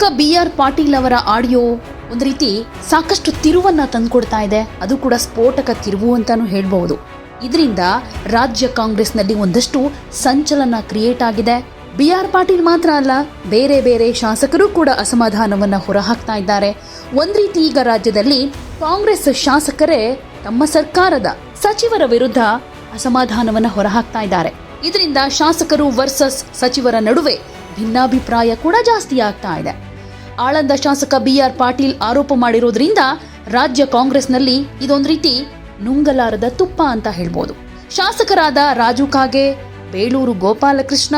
ಶಾಸಕ B R Patil ಅವರ audio ಒಂದು ರೀತಿ ಸಾಕಷ್ಟು ತಿರುವನ್ನ ತಂದುಕೊಡ್ತಾ ಇದೆ. ಅದು ಕೂಡ ಸ್ಫೋಟಕ ತಿರುವು ಅಂತಾನು ಹೇಳ್ಬಹುದು. ಇದರಿಂದ ರಾಜ್ಯ ಕಾಂಗ್ರೆಸ್ನಲ್ಲಿ ಒಂದಷ್ಟು ಸಂಚಲನ ಕ್ರಿಯೇಟ್ ಆಗಿದೆ. ಬಿ ಆರ್ ಪಾಟೀಲ್ ಮಾತ್ರ ಅಲ್ಲ, ಬೇರೆ ಬೇರೆ ಶಾಸಕರು ಕೂಡ ಅಸಮಾಧಾನವನ್ನ ಹೊರಹಾಕ್ತಾ ಇದ್ದಾರೆ. ಒಂದು ರೀತಿ ಈಗ ರಾಜ್ಯದಲ್ಲಿ ಕಾಂಗ್ರೆಸ್ ಶಾಸಕರೇ ತಮ್ಮ ಸರ್ಕಾರದ ಸಚಿವರ ವಿರುದ್ಧ ಅಸಮಾಧಾನವನ್ನ ಹೊರಹಾಕ್ತಾ ಇದ್ದಾರೆ. ಇದರಿಂದ ಶಾಸಕರು ವರ್ಸಸ್ ಸಚಿವರ ನಡುವೆ ಭಿನ್ನಾಭಿಪ್ರಾಯ ಕೂಡ ಜಾಸ್ತಿ ಆಗ್ತಾ ಇದೆ. ಆಳಂದ ಶಾಸಕ ಬಿ ಆರ್ ಪಾಟೀಲ್ ಆರೋಪ ಮಾಡಿರೋದ್ರಿಂದ ರಾಜ್ಯ ಕಾಂಗ್ರೆಸ್ನಲ್ಲಿ ಇದೊಂದು ರೀತಿ ನುಂಗಲಾರದ ತುಪ್ಪ ಅಂತ ಹೇಳ್ಬೋದು. ಶಾಸಕರಾದ ರಾಜು ಕಾಗೆ, ಬೇಳೂರು ಗೋಪಾಲಕೃಷ್ಣ,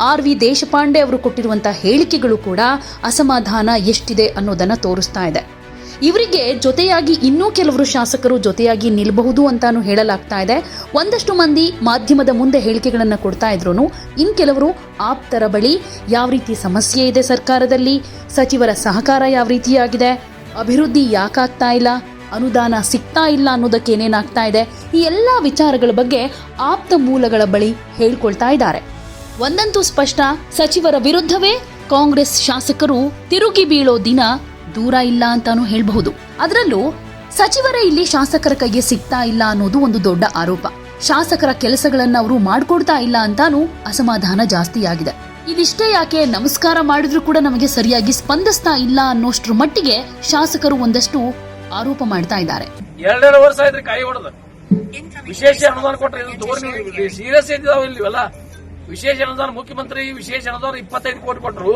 ಆರ್ ವಿ ದೇಶಪಾಂಡೆ ಅವರು ಕೊಟ್ಟಿರುವಂತಹ ಹೇಳಿಕೆಗಳು ಕೂಡ ಅಸಮಾಧಾನ ಎಷ್ಟಿದೆ ಅನ್ನೋದನ್ನ ತೋರಿಸ್ತಾ ಇದೆ. ಇವರಿಗೆ ಜೊತೆಯಾಗಿ ಇನ್ನೂ ಕೆಲವರು ಶಾಸಕರು ಜೊತೆಯಾಗಿ ನಿಲ್ಲಬಹುದು ಅಂತಾನು ಹೇಳಲಾಗ್ತಾ ಇದೆ. ಒಂದಷ್ಟು ಮಂದಿ ಮಾಧ್ಯಮದ ಮುಂದೆ ಹೇಳಿಕೆಗಳನ್ನು ಕೊಡ್ತಾ ಇದ್ರು ಇನ್ ಕೆಲವರು ಆಪ್ತರ ಬಳಿ ಯಾವ ರೀತಿ ಸಮಸ್ಯೆ ಇದೆ ಸರ್ಕಾರದಲ್ಲಿ? ಸಚಿವರ ಸಹಕಾರ ಯಾವ ರೀತಿಯಾಗಿದೆ? ಅಭಿವೃದ್ಧಿ ಯಾಕಾಗ್ತಾ ಇಲ್ಲ? ಅನುದಾನ ಸಿಗ್ತಾ ಇಲ್ಲ ಅನ್ನೋದಕ್ಕೆ ಏನೇನಾಗ್ತಾ ಇದೆ? ಈ ಎಲ್ಲ ವಿಚಾರಗಳ ಬಗ್ಗೆ ಆಪ್ತ ಮೂಲಗಳ ಬಳಿ ಹೇಳ್ಕೊಳ್ತಾ ಇದ್ದಾರೆ. ಒಂದಂತೂ ಸ್ಪಷ್ಟ, ಸಚಿವರ ವಿರುದ್ಧವೇ ಕಾಂಗ್ರೆಸ್ ಶಾಸಕರು ತಿರುಗಿ ಬೀಳೋ ದಿನ ದೂರ ಇಲ್ಲ ಅಂತಾನು ಹೇಳಬಹುದು. ಅದರಲ್ಲೂ ಸಚಿವರ ಇಲ್ಲಿ ಶಾಸಕರ ಕೈಗೆ ಸಿಗ್ತಾ ಇಲ್ಲ ಅನ್ನೋದು ಒಂದು ದೊಡ್ಡ ಆರೋಪ. ಶಾಸಕರ ಕೆಲಸಗಳನ್ನ ಅವರು ಮಾಡ್ಕೊಡ್ತಾ ಇಲ್ಲ ಅಂತಾನು ಅಸಮಾಧಾನ ಜಾಸ್ತಿಯಾಗಿದೆ. ಇದಿಷ್ಟೇ ಯಾಕೆ ನಮಸ್ಕಾರ ಮಾಡಿದ್ರು ಕೂಡ ನಮಗೆ ಸರಿಯಾಗಿ ಸ್ಪಂದಿಸ್ತಾ ಇಲ್ಲ ಅನ್ನೋಷ್ಟ್ರ ಮಟ್ಟಿಗೆ ಶಾಸಕರು ಒಂದಷ್ಟು ಆರೋಪ ಮಾಡ್ತಾ ಇದ್ದಾರೆ. ಎರಡೆರಡು ವರ್ಷ ಆಯ್ತು ಕಾಯಿ ಹೊಡೆದ. ವಿಶೇಷ ಅನುದಾನ ಕೊಟ್ರೆ ಸೀರಿಯಸ್ ಇದ್ದಾವೆ ಇಲ್ವಲ್ಲ ವಿಶೇಷ ಅನುದಾನ ಮುಖ್ಯಮಂತ್ರಿ ವಿಶೇಷ ಅನುದಾನ ಇಪ್ಪತ್ತೈದು ಕೋಟಿ ಕೊಟ್ಟರು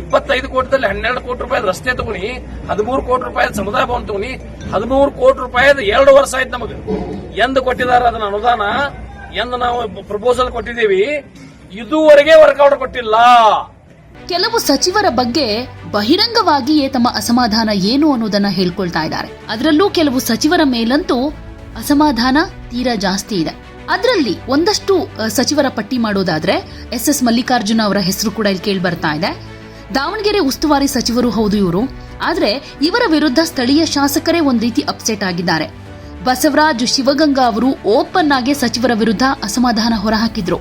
ಇಪ್ಪತ್ತೈದು ಕೋಟಿದಲ್ಲಿ ಹನ್ನೆರಡು ಕೋಟಿ ರೂಪಾಯಿ ರಸ್ತೆ ತಗೊನಿ ಹದಿಮೂರು ಕೋಟಿ ರೂಪಾಯಿ ಸಮುದಾಯ ಭವನ ತಗೊನಿ ಹದಿಮೂರು ಕೋಟಿ ರೂಪಾಯಿ ಎರಡು ವರ್ಷ ಆಯ್ತು ನಮಗೆ. ಎಂದು ಕೊಟ್ಟಿದ್ದಾರೆ ಅದನ್ನ ಅನುದಾನ, ಎಂದು ನಾವು ಪ್ರಪೋಸಲ್ ಕೊಟ್ಟಿದ್ದೀವಿ. ಇದುವರೆಗೆ ವರ್ಕೌಟ್ ಕೊಟ್ಟಿಲ್ಲ. ಕೆಲವು ಸಚಿವರ ಬಗ್ಗೆ ಬಹಿರಂಗವಾಗಿಯೇ ತಮ್ಮ ಅಸಮಾಧಾನ ಏನು ಅನ್ನೋದನ್ನ ಹೇಳ್ಕೊಳ್ತಾ ಇದ್ದಾರೆ. ಅದರಲ್ಲೂ ಕೆಲವು ಸಚಿವರ ಮೇಲಂತೂ ಅಸಮಾಧಾನ ತೀರಾ ಜಾಸ್ತಿ ಇದೆ. ಅದರಲ್ಲಿ ಒಂದಷ್ಟು ಸಚಿವರ ಪಟ್ಟಿ ಮಾಡೋದಾದ್ರೆ ಎಸ್ ಎಸ್ ಮಲ್ಲಿಕಾರ್ಜುನ ಅವರ ಹೆಸರು ಕೂಡ ಇಲ್ಲಿ ಕೇಳಿ ಬರ್ತಾ ಇದೆ. ದಾವಣಗೆರೆ ಉಸ್ತುವಾರಿ ಸಚಿವರು ಹೌದು ಇವರು. ಆದ್ರೆ ಇವರ ವಿರುದ್ಧ ಸ್ಥಳೀಯ ಶಾಸಕರೇ ಒಂದ್ ರೀತಿ ಅಪ್ಸೆಟ್ ಆಗಿದ್ದಾರೆ. ಬಸವರಾಜ್ ಶಿವಗಂಗಾ ಅವರು ಓಪನ್ ಆಗಿ ಸಚಿವರ ವಿರುದ್ಧ ಅಸಮಾಧಾನ ಹೊರಹಾಕಿದ್ರು.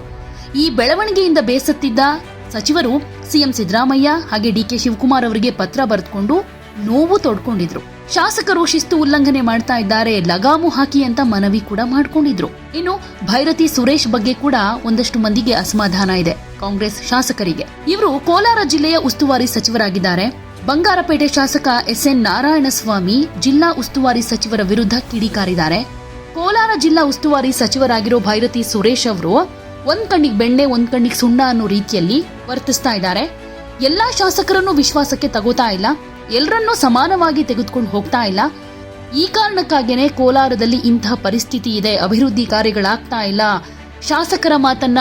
ಈ ಬೆಳವಣಿಗೆಯಿಂದ ಬೇಸತ್ತಿದ್ದ ಸಚಿವರು ಸಿಎಂ ಸಿದ್ದರಾಮಯ್ಯ ಹಾಗೆ ಡಿ ಕೆ ಶಿವಕುಮಾರ್ ಅವರಿಗೆ ಪತ್ರ ಬರೆದುಕೊಂಡು ನೋವು ತೊಡ್ಕೊಂಡಿದ್ರು. ಶಾಸಕರು ಶಿಸ್ತು ಉಲ್ಲಂಘನೆ ಮಾಡ್ತಾ ಇದ್ದಾರೆ, ಲಗಾಮು ಹಾಕಿ ಅಂತ ಮನವಿ ಕೂಡ ಮಾಡ್ಕೊಂಡಿದ್ರು. ಇನ್ನು ಭೈರತಿ ಸುರೇಶ್ ಬಗ್ಗೆ ಕೂಡ ಒಂದಷ್ಟು ಮಂದಿಗೆ ಅಸಮಾಧಾನ ಇದೆ ಕಾಂಗ್ರೆಸ್ ಶಾಸಕರಿಗೆ. ಇವರು ಕೋಲಾರ ಜಿಲ್ಲೆಯ ಉಸ್ತುವಾರಿ ಸಚಿವರಾಗಿದ್ದಾರೆ. ಬಂಗಾರಪೇಟೆ ಶಾಸಕ ಎಸ್ ಎನ್ ನಾರಾಯಣಸ್ವಾಮಿ ಜಿಲ್ಲಾ ಉಸ್ತುವಾರಿ ಸಚಿವರ ವಿರುದ್ಧ ಕಿಡಿಕಾರಿದ್ದಾರೆ. ಕೋಲಾರ ಜಿಲ್ಲಾ ಉಸ್ತುವಾರಿ ಸಚಿವರಾಗಿರೋ ಭೈರತಿ ಸುರೇಶ್ ಅವರು ಒಂದ್ ಕಣ್ಣಿಗೆ ಬೆಣ್ಣೆ, ಒಂದ್ ಕಣ್ಣಿಗೆ ಸುಣ್ಣ ಅನ್ನೋ ರೀತಿಯಲ್ಲಿ ವರ್ತಿಸ್ತಾ ಇದ್ದಾರೆ. ಎಲ್ಲಾ ಶಾಸಕರನ್ನು ವಿಶ್ವಾಸಕ್ಕೆ ತಗೋತಾ ಇಲ್ಲ. ಎಲ್ಲರನ್ನೂ ಸಮಾನವಾಗಿ ತೆಗೆದುಕೊಂಡು ಹೋಗ್ತಾ ಇಲ್ಲ. ಈ ಕಾರಣಕ್ಕಾಗಿಯೇ ಕೋಲಾರದಲ್ಲಿ ಇಂತಹ ಪರಿಸ್ಥಿತಿ ಇದೆ. ಅಭಿವೃದ್ಧಿ ಕಾರ್ಯಗಳಾಗ್ತಾ ಇಲ್ಲ. ಶಾಸಕರ ಮಾತನ್ನ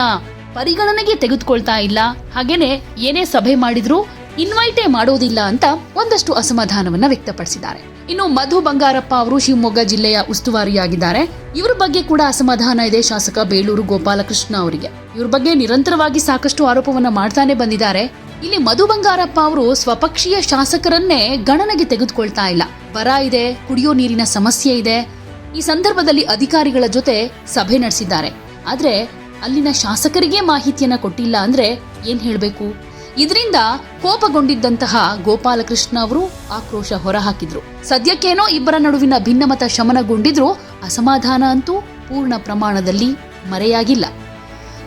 ಪರಿಗಣನೆಗೆ ತೆಗೆದುಕೊಳ್ತಾ ಇಲ್ಲ. ಹಾಗೇನೆ ಏನೇ ಸಭೆ ಮಾಡಿದ್ರು ಇನ್ವೈಟೇ ಮಾಡೋದಿಲ್ಲ ಅಂತ ಒಂದಷ್ಟು ಅಸಮಾಧಾನವನ್ನ ವ್ಯಕ್ತಪಡಿಸಿದ್ದಾರೆ. ಇನ್ನು ಮಧು ಬಂಗಾರಪ್ಪ ಅವರು ಶಿವಮೊಗ್ಗ ಜಿಲ್ಲೆಯ ಉಸ್ತುವಾರಿಯಾಗಿದ್ದಾರೆ. ಇವರ ಬಗ್ಗೆ ಕೂಡ ಅಸಮಾಧಾನ ಇದೆ ಶಾಸಕ ಬೇಲೂರು ಗೋಪಾಲಕೃಷ್ಣ ಅವರಿಗೆ. ಇವ್ರ ಬಗ್ಗೆ ನಿರಂತರವಾಗಿ ಸಾಕಷ್ಟು ಆರೋಪವನ್ನ ಮಾಡ್ತಾನೆ ಬಂದಿದ್ದಾರೆ. ಇಲ್ಲಿ ಮಧು ಬಂಗಾರಪ್ಪ ಅವರು ಸ್ವಪಕ್ಷೀಯ ಶಾಸಕರನ್ನೇ ಗಣನೆಗೆ ತೆಗೆದುಕೊಳ್ತಾ ಇಲ್ಲ. ಬರ ಇದೆ, ಕುಡಿಯೋ ನೀರಿನ ಸಮಸ್ಯೆ ಇದೆ. ಈ ಸಂದರ್ಭದಲ್ಲಿ ಅಧಿಕಾರಿಗಳ ಜೊತೆ ಸಭೆ ನಡೆಸಿದ್ದಾರೆ. ಆದ್ರೆ ಅಲ್ಲಿನ ಶಾಸಕರಿಗೆ ಮಾಹಿತಿಯನ್ನ ಕೊಟ್ಟಿಲ್ಲ ಅಂದ್ರೆ ಏನ್ ಹೇಳಬೇಕು? ಇದರಿಂದ ಕೋಪಗೊಂಡಿದ್ದಂತಹ ಗೋಪಾಲಕೃಷ್ಣ ಅವರು ಆಕ್ರೋಶ ಹೊರಹಾಕಿದ್ರು. ಸದ್ಯಕ್ಕೇನೋ ಇಬ್ಬರ ನಡುವಿನ ಭಿನ್ನಮತ ಶಮನಗೊಂಡಿದ್ರು ಅಸಮಾಧಾನ ಅಂತೂ ಪೂರ್ಣ ಪ್ರಮಾಣದಲ್ಲಿ ಮರೆಯಾಗಿಲ್ಲ.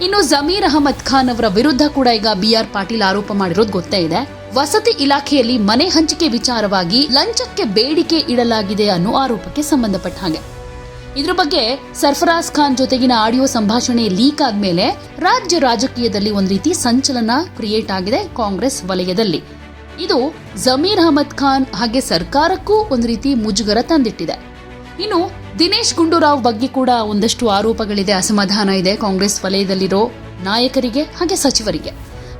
ಇನ್ನು ಜಮೀರ್ ಅಹಮದ್ ಖಾನ್ ಅವರ ವಿರುದ್ಧ ಕೂಡ ಈಗ ಬಿ ಆರ್ ಪಾಟೀಲ್ ಆರೋಪ ಮಾಡಿರೋದು ಗೊತ್ತೇ ಇದೆ. ವಸತಿ ಇಲಾಖೆಯಲ್ಲಿ ಮನೆ ಹಂಚಿಕೆ ವಿಚಾರವಾಗಿ ಲಂಚಕ್ಕೆ ಬೇಡಿಕೆ ಇಡಲಾಗಿದೆ ಅನ್ನೋ ಆರೋಪಕ್ಕೆ ಸಂಬಂಧಪಟ್ಟ ಹಾಗೆ. ಇದ್ರ ಬಗ್ಗೆ ಸರ್ಫರಾಜ್ ಖಾನ್ ಜೊತೆಗಿನ ಆಡಿಯೋ ಸಂಭಾಷಣೆ ಲೀಕ್ ಆದ್ಮೇಲೆ ರಾಜ್ಯ ರಾಜಕೀಯದಲ್ಲಿ ಒಂದ್ ರೀತಿ ಸಂಚಲನ ಕ್ರಿಯೇಟ್ ಆಗಿದೆ ಕಾಂಗ್ರೆಸ್ ವಲಯದಲ್ಲಿ. ಇದು ಜಮೀರ್ ಅಹಮದ್ ಖಾನ್ ಹಾಗೆ ಸರ್ಕಾರಕ್ಕೂ ಒಂದ್ ರೀತಿ ಮುಜುಗರ ತಂದಿಟ್ಟಿದೆ. ಇನ್ನು ದಿನೇಶ್ ಗುಂಡೂರಾವ್ ಬಗ್ಗೆ ಕೂಡ ಒಂದಷ್ಟು ಆರೋಪಗಳಿದೆ. ಅಸಮಾಧಾನ ಇದೆ. ಕಾಂಗ್ರೆಸ್ ವಲಯದಲ್ಲಿರೋ ನಾಯಕರಿಗೆ ಹಾಗೆ ಸಚಿವರಿಗೆ.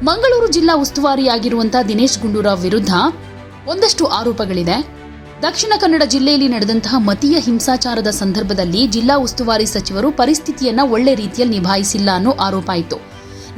ಮಂಗಳೂರು ಜಿಲ್ಲಾ ಉಸ್ತುವಾರಿಯಾಗಿರುವಂತಹ ದಿನೇಶ್ ಗುಂಡೂರಾವ್ ವಿರುದ್ಧ ಒಂದಷ್ಟು ಆರೋಪಗಳಿದೆ. ದಕ್ಷಿಣ ಕನ್ನಡ ಜಿಲ್ಲೆಯಲ್ಲಿ ನಡೆದಂತಹ ಮತೀಯ ಹಿಂಸಾಚಾರದ ಸಂದರ್ಭದಲ್ಲಿ ಜಿಲ್ಲಾ ಉಸ್ತುವಾರಿ ಸಚಿವರು ಪರಿಸ್ಥಿತಿಯನ್ನ ಒಳ್ಳೆ ರೀತಿಯಲ್ಲಿ ನಿಭಾಯಿಸಿಲ್ಲ ಅನ್ನೋ ಆರೋಪ ಆಯಿತು.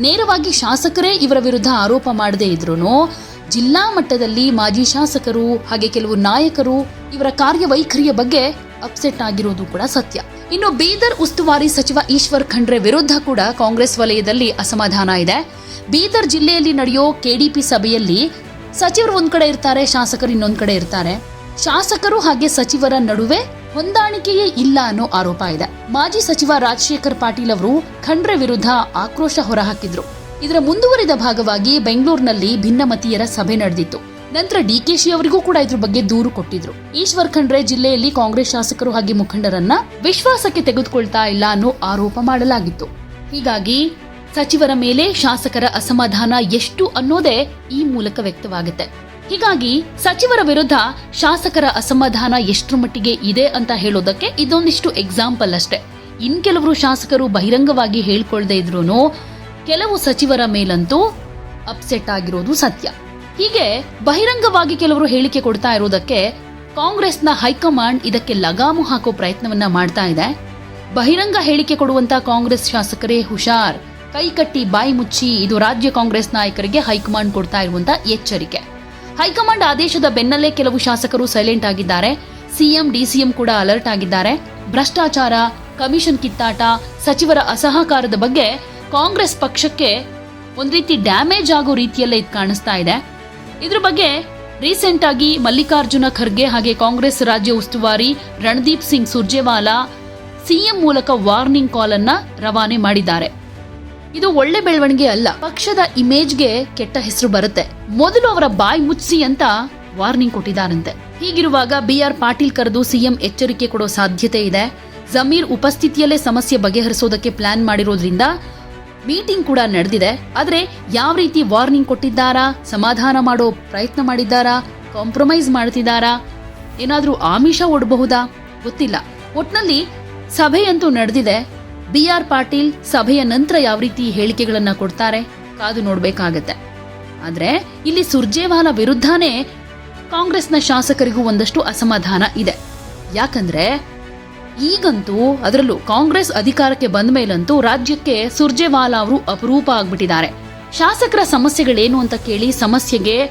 ನೇರವಾಗಿ ಶಾಸಕರೇ ಇವರ ವಿರುದ್ಧ ಆರೋಪ ಮಾಡದೇ ಇದ್ರೂ ಜಿಲ್ಲಾ ಮಟ್ಟದಲ್ಲಿ ಮಾಜಿ ಶಾಸಕರು ಹಾಗೆ ಕೆಲವು ನಾಯಕರು ಇವರ ಕಾರ್ಯವೈಖರಿಯ ಬಗ್ಗೆ ಅಪ್ಸೆಟ್ ಆಗಿರೋದು ಕೂಡ ಸತ್ಯ. ಇನ್ನು ಬೀದರ್ ಉಸ್ತುವಾರಿ ಸಚಿವ ಈಶ್ವರ್ ಖಂಡ್ರೆ ವಿರುದ್ಧ ಕೂಡ ಕಾಂಗ್ರೆಸ್ ವಲಯದಲ್ಲಿ ಅಸಮಾಧಾನ ಇದೆ. ಬೀದರ್ ಜಿಲ್ಲೆಯಲ್ಲಿ ನಡೆಯೋ ಕೆಡಿಪಿ ಸಭೆಯಲ್ಲಿ ಸಚಿವರು ಒಂದ್ ಕಡೆ ಇರ್ತಾರೆ, ಶಾಸಕರು ಇನ್ನೊಂದ್ ಕಡೆ ಇರ್ತಾರೆ. ಶಾಸಕರು ಹಾಗೆ ಸಚಿವರ ನಡುವೆ ಹೊಂದಾಣಿಕೆಯೇ ಇಲ್ಲ ಅನ್ನೋ ಆರೋಪ ಇದೆ. ಮಾಜಿ ಸಚಿವ ರಾಜಶೇಖರ್ ಪಾಟೀಲ್ ಅವರು ಖಂಡ್ರೆ ವಿರುದ್ಧ ಆಕ್ರೋಶ ಹೊರಹಾಕಿದ್ರು. ಇದರ ಮುಂದುವರಿದ ಭಾಗವಾಗಿ ಬೆಂಗಳೂರಿನಲ್ಲಿ ಭಿನ್ನಮತೀಯರ ಸಭೆ ನಡೆದಿತ್ತು. ನಂತರ ಡಿಕೆಶಿ ಅವರಿಗೂ ಕೂಡ ಇದ್ರ ಬಗ್ಗೆ ದೂರು ಕೊಟ್ಟಿದ್ರು. ಈಶ್ವರ್ ಖಂಡ್ರೆ ಜಿಲ್ಲೆಯಲ್ಲಿ ಕಾಂಗ್ರೆಸ್ ಶಾಸಕರು ಹಾಗೆ ಮುಖಂಡರನ್ನ ವಿಶ್ವಾಸಕ್ಕೆ ತೆಗೆದುಕೊಳ್ತಾ ಇಲ್ಲ ಅನ್ನೋ ಆರೋಪ ಮಾಡಲಾಗಿತ್ತು. ಹೀಗಾಗಿ ಸಚಿವರ ಮೇಲೆ ಶಾಸಕರ ಅಸಮಾಧಾನ ಎಷ್ಟು ಅನ್ನೋದೇ ಈ ಮೂಲಕ ವ್ಯಕ್ತವಾಗುತ್ತೆ. ಹೀಗಾಗಿ ಸಚಿವರ ವಿರುದ್ಧ ಶಾಸಕರ ಅಸಮಾಧಾನ ಎಷ್ಟರ ಮಟ್ಟಿಗೆ ಇದೆ ಅಂತ ಹೇಳೋದಕ್ಕೆ ಇದೊಂದಿಷ್ಟು ಎಕ್ಸಾಂಪಲ್ ಅಷ್ಟೇ. ಇನ್ ಕೆಲವರು ಶಾಸಕರು ಬಹಿರಂಗವಾಗಿ ಹೇಳ್ಕೊಳ್ದೇ ಇದ್ರು ಕೆಲವು ಸಚಿವರ ಮೇಲಂತೂ ಅಪ್ಸೆಟ್ ಆಗಿರೋದು ಸತ್ಯ. ಹೀಗೆ ಬಹಿರಂಗವಾಗಿ ಕೆಲವರು ಹೇಳಿಕೆ ಕೊಡ್ತಾ ಇರುವುದಕ್ಕೆ ಕಾಂಗ್ರೆಸ್ನ ಹೈಕಮಾಂಡ್ ಇದಕ್ಕೆ ಲಗಾಮು ಹಾಕೋ ಪ್ರಯತ್ನವನ್ನ ಮಾಡ್ತಾ ಇದೆ. ಬಹಿರಂಗ ಹೇಳಿಕೆ ಕೊಡುವಂತ ಕಾಂಗ್ರೆಸ್ ಶಾಸಕರೇ ಹುಷಾರ್. ಕೈಕಟ್ಟಿ ಬಾಯಿ ಮುಚ್ಚಿ ಇದು ರಾಜ್ಯ ಕಾಂಗ್ರೆಸ್ ನಾಯಕರಿಗೆ ಹೈಕಮಾಂಡ್ ಕೊಡ್ತಾ ಇರುವಂತ ಎಚ್ಚರಿಕೆ. ಹೈಕಮಾಂಡ್ ಆದೇಶದ ಬೆನ್ನಲ್ಲೇ ಕೆಲವು ಶಾಸಕರು ಸೈಲೆಂಟ್ ಆಗಿದ್ದಾರೆ. ಸಿಎಂ, ಡಿಸಿಎಂ ಕೂಡ ಅಲರ್ಟ್ ಆಗಿದ್ದಾರೆ. ಭ್ರಷ್ಟಾಚಾರ, ಕಮಿಷನ್ ಕಿತ್ತಾಟ, ಸಚಿವರ ಅಸಹಕಾರದ ಬಗ್ಗೆ ಕಾಂಗ್ರೆಸ್ ಪಕ್ಷಕ್ಕೆ ಒಂದು ರೀತಿ ಡ್ಯಾಮೇಜ್ ಆಗೋ ರೀತಿಯಲ್ಲೇ ಇದು ಕಾಣಿಸ್ತಾ ಇದೆ. ಇದ್ರ ಬಗ್ಗೆ ರೀಸೆಂಟ್ ಆಗಿ ಮಲ್ಲಿಕಾರ್ಜುನ ಖರ್ಗೆ ಹಾಗೆ ಕಾಂಗ್ರೆಸ್ ರಾಜ್ಯ ಉಸ್ತುವಾರಿ ರಣದೀಪ್ ಸಿಂಗ್ ಸುರ್ಜೇವಾಲಾ ಸಿಎಂ ಮೂಲಕ ವಾರ್ನಿಂಗ್ ಕಾಲ್ ಅನ್ನ ರವಾನೆ ಮಾಡಿದ್ದಾರೆ. ಇದು ಒಳ್ಳೆ ಬೆಳವಣಿಗೆ ಅಲ್ಲ. ಪಕ್ಷದ ಇಮೇಜ್ಗೆ ಕೆಟ್ಟ ಹೆಸರು ಬರುತ್ತೆ. ಮೊದಲು ಅವರ ಬಾಯಿ ಮುಚ್ಚಿಸಿ ಅಂತ ವಾರ್ನಿಂಗ್ ಕೊಟ್ಟಿದ್ದಾರಂತೆ. ಹೀಗಿರುವಾಗ ಬಿ ಆರ್ ಪಾಟೀಲ್ ಕರೆದು ಸಿಎಂ ಎಚ್ಚರಿಕೆ ಕೊಡೋ ಸಾಧ್ಯತೆ ಇದೆ. ಜಮೀರ್ ಉಪಸ್ಥಿತಿಯಲ್ಲೇ ಸಮಸ್ಯೆ ಬಗೆಹರಿಸೋದಕ್ಕೆ ಪ್ಲಾನ್ ಮಾಡಿರೋದ್ರಿಂದ ಮೀಟಿಂಗ್ ಕೂಡ ನಡೆದಿದೆ. ಆದ್ರೆ ಯಾವ ರೀತಿ ವಾರ್ನಿಂಗ್ ಕೊಟ್ಟಿದ್ದಾರಾ, ಸಮಾಧಾನ ಮಾಡೋ ಪ್ರಯತ್ನ ಮಾಡಿದ್ದಾರಾ, ಕಾಂಪ್ರಮೈಸ್ ಮಾಡ್ತಿದ್ದಾರಾ, ಏನಾದರೂ ಆಮಿಷ ಒಡಬಹುದಾ ಗೊತ್ತಿಲ್ಲ. ಒಟ್ನಲ್ಲಿ ಸಭೆಯಂತೂ ನಡೆದಿದೆ. ಬಿ ಆರ್ ಪಾಟೀಲ್ ಸಭೆಯ ನಂತರ ಯಾವ ರೀತಿ ಹೇಳಿಕೆಗಳನ್ನ ಕೊಡ್ತಾರೆ ಕಾದು ನೋಡ್ಬೇಕಾಗತ್ತೆ. ಆದ್ರೆ ಇಲ್ಲಿ ಸುರ್ಜೇವಾಲಾ ವಿರುದ್ಧನೇ ಕಾಂಗ್ರೆಸ್ನ ಶಾಸಕರಿಗೂ ಒಂದಷ್ಟು ಅಸಮಾಧಾನ ಇದೆ. ಯಾಕಂದ್ರೆ ಈಗಂತೂ ಅದರಲ್ಲೂ ಕಾಂಗ್ರೆಸ್ ಅಧಿಕಾರಕ್ಕೆ ಬಂದ ಮೇಲಂತೂ ರಾಜ್ಯಕ್ಕೆ ಸುರ್ಜೇವಾಲಾ ಅವರು ಅಪರೂಪ ಆಗ್ಬಿಟ್ಟಿದ್ದಾರೆ. ಶಾಸಕರ ಸಮಸ್ಯೆಗಳೇನು ಅಂತ ಕೇಳಿ ಸಮಸ್ಯೆಗೆ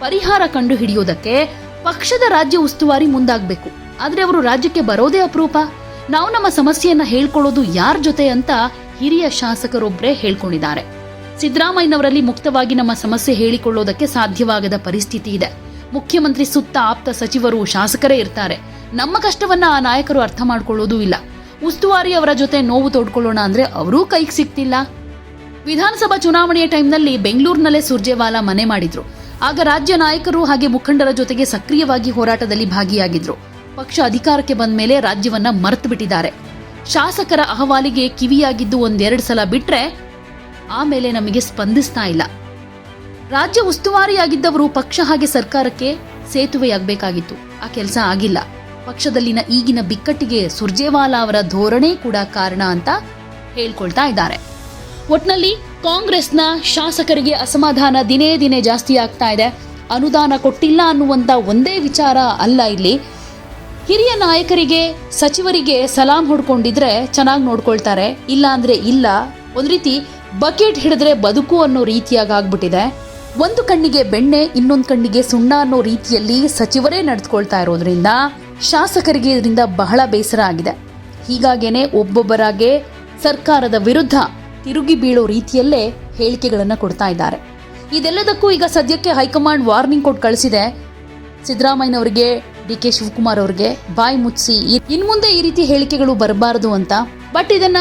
ಪರಿಹಾರ ಕಂಡು ಹಿಡಿಯೋದಕ್ಕೆ ಪಕ್ಷದ ರಾಜ್ಯ ಉಸ್ತುವಾರಿ ಮುಂದಾಗಬೇಕು. ಆದ್ರೆ ಅವರು ರಾಜ್ಯಕ್ಕೆ ಬರೋದೇ ಅಪರೂಪ. ನಾವು ನಮ್ಮ ಸಮಸ್ಯೆಯನ್ನ ಹೇಳ್ಕೊಳ್ಳೋದು ಯಾರ ಜೊತೆ ಅಂತ ಹಿರಿಯ ಶಾಸಕರೊಬ್ಬರೇ ಹೇಳ್ಕೊಂಡಿದ್ದಾರೆ. ಸಿದ್ದರಾಮಯ್ಯನವರಲ್ಲಿ ಮುಕ್ತವಾಗಿ ನಮ್ಮ ಸಮಸ್ಯೆ ಹೇಳಿಕೊಳ್ಳೋದಕ್ಕೆ ಸಾಧ್ಯವಾಗದ ಪರಿಸ್ಥಿತಿ ಇದೆ. ಮುಖ್ಯಮಂತ್ರಿ ಸುತ್ತ ಆಪ್ತ ಸಚಿವರು ಶಾಸಕರೇ ಇರ್ತಾರೆ. ನಮ್ಮ ಕಷ್ಟವನ್ನ ಆ ನಾಯಕರು ಅರ್ಥ ಮಾಡ್ಕೊಳ್ಳೋದೂ ಇಲ್ಲ. ಉಸ್ತುವಾರಿ ಅವರ ಜೊತೆ ನೋವು ತೋಡ್ಕೊಳ್ಳೋಣ ಅಂದ್ರೆ ಅವರೂ ಕೈಗೆ ಸಿಗ್ತಿಲ್ಲ. ವಿಧಾನಸಭಾ ಚುನಾವಣೆಯ ಟೈಮ್ನಲ್ಲಿ ಬೆಂಗಳೂರಿನಲ್ಲೇ ಸುರ್ಜೇವಾಲಾ ಮನೆ ಮಾಡಿದ್ರು. ಆಗ ರಾಜ್ಯ ನಾಯಕರು ಹಾಗೆ ಮುಖಂಡರ ಜೊತೆಗೆ ಸಕ್ರಿಯವಾಗಿ ಹೋರಾಟದಲ್ಲಿ ಭಾಗಿಯಾಗಿದ್ರು. ಪಕ್ಷ ಅಧಿಕಾರಕ್ಕೆ ಬಂದ ಮೇಲೆ ರಾಜ್ಯವನ್ನ ಮರೆತು ಬಿಟ್ಟಿದ್ದಾರೆ. ಶಾಸಕರ ಅಹವಾಲಿಗೆ ಕಿವಿಯಾಗಿದ್ದು ಒಂದೆರಡು ಸಲ ಬಿಟ್ರೆ ಆಮೇಲೆ ನಮಗೆ ಸ್ಪಂದಿಸ್ತಾ ಇಲ್ಲ. ರಾಜ್ಯ ಉಸ್ತುವಾರಿಯಾಗಿದ್ದವರು ಪಕ್ಷ ಹಾಗೆ ಸರ್ಕಾರಕ್ಕೆ ಸೇತುವೆಯಾಗಬೇಕಾಗಿತ್ತು. ಆ ಕೆಲಸ ಆಗಿಲ್ಲ. ಪಕ್ಷದಲ್ಲಿನ ಈಗಿನ ಬಿಕ್ಕಟ್ಟಿಗೆ ಸುರ್ಜೇವಾಲಾ ಅವರ ಧೋರಣೆ ಕೂಡ ಕಾರಣ ಅಂತ ಹೇಳ್ಕೊಳ್ತಾ ಇದ್ದಾರೆ. ಒಟ್ನಲ್ಲಿ ಕಾಂಗ್ರೆಸ್ನ ಶಾಸಕರಿಗೆ ಅಸಮಾಧಾನ ದಿನೇ ದಿನೇ ಜಾಸ್ತಿ ಆಗ್ತಾ ಇದೆ. ಅನುದಾನ ಕೊಟ್ಟಿಲ್ಲ ಅನ್ನುವಂತ ಒಂದೇ ವಿಚಾರ ಅಲ್ಲ ಇಲ್ಲಿ. ಹಿರಿಯ ನಾಯಕರಿಗೆ, ಸಚಿವರಿಗೆ ಸಲಾಂ ಹೊಡ್ಕೊಂಡಿದ್ರೆ ಚೆನ್ನಾಗಿ ನೋಡ್ಕೊಳ್ತಾರೆ. ಇಲ್ಲ ಅಂದ್ರೆ ಇಲ್ಲ. ಒಂದು ರೀತಿ ಬಕೆಟ್ ಹಿಡಿದ್ರೆ ಬದುಕು ಅನ್ನೋ ರೀತಿಯಾಗಿ ಆಗ್ಬಿಟ್ಟಿದೆ. ಒಂದು ಕಣ್ಣಿಗೆ ಬೆಣ್ಣೆ, ಇನ್ನೊಂದು ಕಣ್ಣಿಗೆ ಸುಣ್ಣ ಅನ್ನೋ ರೀತಿಯಲ್ಲಿ ಸಚಿವರೇ ನಡೆದುಕೊಳ್ತಾ ಇರೋದ್ರಿಂದ ಶಾಸಕರಿಗೆ ಇದರಿಂದ ಬಹಳ ಬೇಸರ ಆಗಿದೆ. ಹೀಗಾಗೇನೆ ಒಬ್ಬೊಬ್ಬರಾಗೆ ಸರ್ಕಾರದ ವಿರುದ್ಧ ತಿರುಗಿ ಬೀಳೋ ರೀತಿಯಲ್ಲೇ ಹೇಳಿಕೆಗಳನ್ನು ಕೊಡ್ತಾ ಇದ್ದಾರೆ. ಇದೆಲ್ಲದಕ್ಕೂ ಈಗ ಸದ್ಯಕ್ಕೆ ಹೈಕಮಾಂಡ್ ವಾರ್ನಿಂಗ್ ಕೊಟ್ಟು ಕಳಿಸಿದೆ. ಸಿದ್ದರಾಮಯ್ಯನವರಿಗೆ, ಡಿ ಕೆ ಶಿವಕುಮಾರ್ ಅವರಿಗೆ ಬಾಯಿ ಮುಚ್ಚಿ ಇನ್ಮುಂದೆ ಈ ರೀತಿ ಹೇಳಿಕೆಗಳು ಬರಬಾರದು ಅಂತ. ಬಟ್ ಇದನ್ನ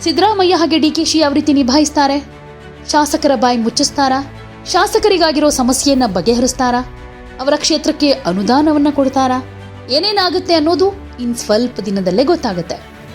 ಸಿದ್ದರಾಮಯ್ಯ ಹಾಗೆ ಡಿ ಕೆ ಶಿ ಯಾವ ರೀತಿ ನಿಭಾಯಿಸ್ತಾರೆ? ಶಾಸಕರ ಬಾಯಿ ಮುಚ್ಚಿಸ್ತಾರಾ? ಶಾಸಕರಿಗಾಗಿರೋ ಸಮಸ್ಯೆಯನ್ನ ಬಗೆಹರಿಸ್ತಾರಾ? ಅವರ ಕ್ಷೇತ್ರಕ್ಕೆ ಅನುದಾನವನ್ನ ಕೊಡ್ತಾರಾ? ಏನೇನಾಗುತ್ತೆ ಅನ್ನೋದು ಇನ್ ಸ್ವಲ್ಪ ದಿನದಲ್ಲೇ ಗೊತ್ತಾಗುತ್ತೆ.